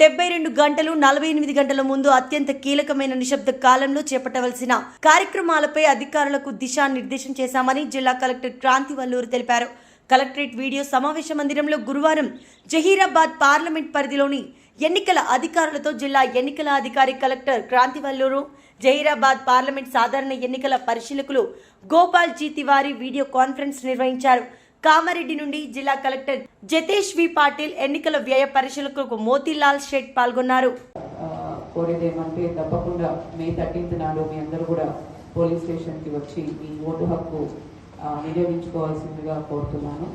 డెబ్బై రెండు గంటలు నలభై ఎనిమిది గంటల ముందు అత్యంత కీలకమైన నిశ్శబ్ద కాలంలో చేపట్టవలసిన కార్యక్రమాలపై అధికారులకు దిశానిర్దేశం చేశామని జిల్లా కలెక్టర్ క్రాంతి వల్లూరు తెలిపారు. కలెక్టరేట్ వీడియో సమావేశ మందిరంలో గురువారం జహీరాబాద్ పార్లమెంట్ పరిధిలోని ఎన్నికల అధికారులతో జిల్లా ఎన్నికల అధికారి కలెక్టర్ క్రాంతి వల్లూరు జహీరాబాద్ పార్లమెంట్ సాధారణ ఎన్నికల పరిశీలకులు Gopal G Tiwari video conference నిర్వహించారు. కామారెడ్డి నుండి జిల్లా కలెక్టర్ జతేష్ వి పాటిల్ ఎన్నికల వ్యయ పరిశీలకులకు మోతీలాల్ షెట్ పాల్గొన్నారు. కోరేదేమంటే తప్పకుండా మే థర్టీన్త్ నాడు మీ అందరూ కూడా పోలీస్ స్టేషన్కి వచ్చి మీ ఓటు హక్కు వినియోగించుకోవాల్సిందిగా కోరుతున్నాను.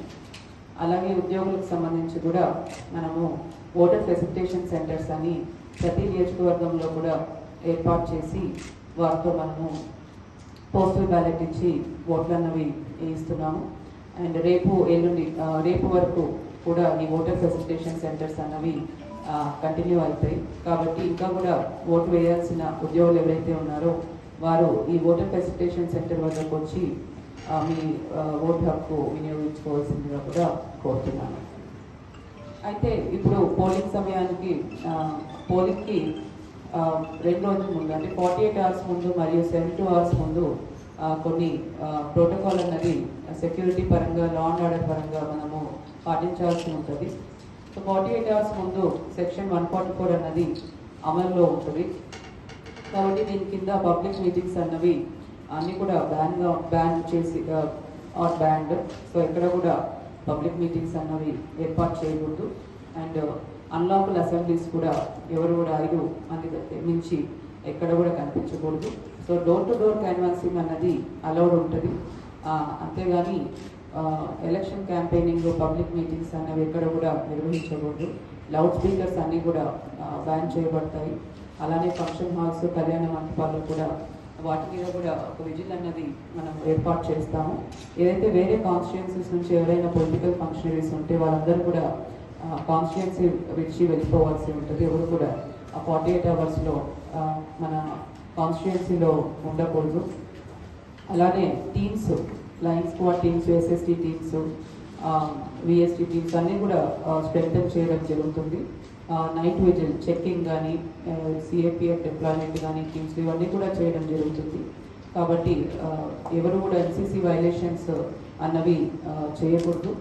అలాగే ఉద్యోగులకు సంబంధించి కూడా మనము ఓటర్ ఫెసిలిటేషన్ సెంటర్స్ అని ప్రతి నియోజకవర్గంలో కూడా ఏర్పాటు చేసి వారితో మనము పోస్టల్ బ్యాలెట్ ఇచ్చి ఓట్లన్నవి వేయిస్తున్నాము. అండ్ రేపు ఎల్లుండి రేపు వరకు కూడా ఈ ఓటర్ ఫెసిలిటేషన్ సెంటర్స్ అన్నవి కంటిన్యూ అవుతాయి. కాబట్టి ఇంకా కూడా ఓటు వేయాల్సిన ఉద్యోగులు ఎవరైతే ఉన్నారో వారు ఈ ఓటర్ ఫెసిలిటేషన్ సెంటర్ వద్దకు వచ్చి మీ ఓటు హక్కు వినియోగించుకోవాల్సిందిగా కూడా కోరుతున్నాను. అయితే ఇప్పుడు పోలింగ్ సమయానికి పోలింగ్కి రెండు రోజుల ముందు అంటే ఫార్టీ ఎయిట్ అవర్స్ ముందు మరియు సెవెంటీ టూ అవర్స్ ముందు కొన్ని ప్రోటోకాల్ అన్నది సెక్యూరిటీ పరంగా లా అండ్ ఆర్డర్ పరంగా మనము పాటించాల్సి ఉంటుంది. సో ఫార్టీ ఎయిట్ అవర్స్ ముందు సెక్షన్ వన్ ఫార్టీ ఫోర్ అన్నది అమల్లో ఉంటుంది. కాబట్టి దీని కింద పబ్లిక్ మీటింగ్స్ అన్నవి అన్నీ కూడా బ్యాన్గా బ్యాన్ చేసి ఆర్ బ్యాండ్ సో ఎక్కడ కూడా పబ్లిక్ మీటింగ్స్ అన్నవి ఏర్పాటు చేయకూడదు. అండ్ అన్లాకుల్ అసెంబ్లీస్ కూడా ఎవరు కూడా ఐదు మంది మించి ఎక్కడ కూడా కనిపించకూడదు. So door to door canvassing అన్నది అలౌడ్ ఉంటుంది. అంతేగాని ఎలక్షన్ క్యాంపెయినింగ్ పబ్లిక్ మీటింగ్స్ అనేవి ఎక్కడ కూడా నిర్వహించకూడదు. లౌడ్ స్పీకర్స్ అన్నీ కూడా బ్యాన్ చేయబడతాయి. అలానే ఫంక్షన్ హాల్స్ కళ్యాణ మంటపాలు కూడా వాటి మీద కూడా ఒక విజిల్ అన్నది మనం ఏర్పాటు చేస్తాము. ఏదైతే వేరే కాన్స్టిట్యున్సీస్ నుంచి ఎవరైనా పొలిటికల్ ఫంక్షనరీస్ ఉంటే వాళ్ళందరూ కూడా కాన్స్టిట్యున్సీ విడిచి వెళ్ళిపోవాల్సి ఉంటుంది. ఎవరు కూడా ఫార్టీ ఎయిట్ అవర్స్లో మన కాన్స్టిట్యున్సీలో ఉండకూడదు. అలానే teams flying squad teams SST teams VST teams అన్నీ కూడా స్ట్రెంగ్తన్ చేయడం జరుగుతుంది. నైట్ విజిల్ చెక్కింగ్ కానీ సిఏపిఎఫ్ డిప్లాయ్మెంట్ కానీ టీమ్స్ ఇవన్నీ కూడా చేయడం జరుగుతుంది. కాబట్టి ఎవరు కూడా ఎన్సీసీ వైలేషన్స్ అన్నవి చేయకూడదు.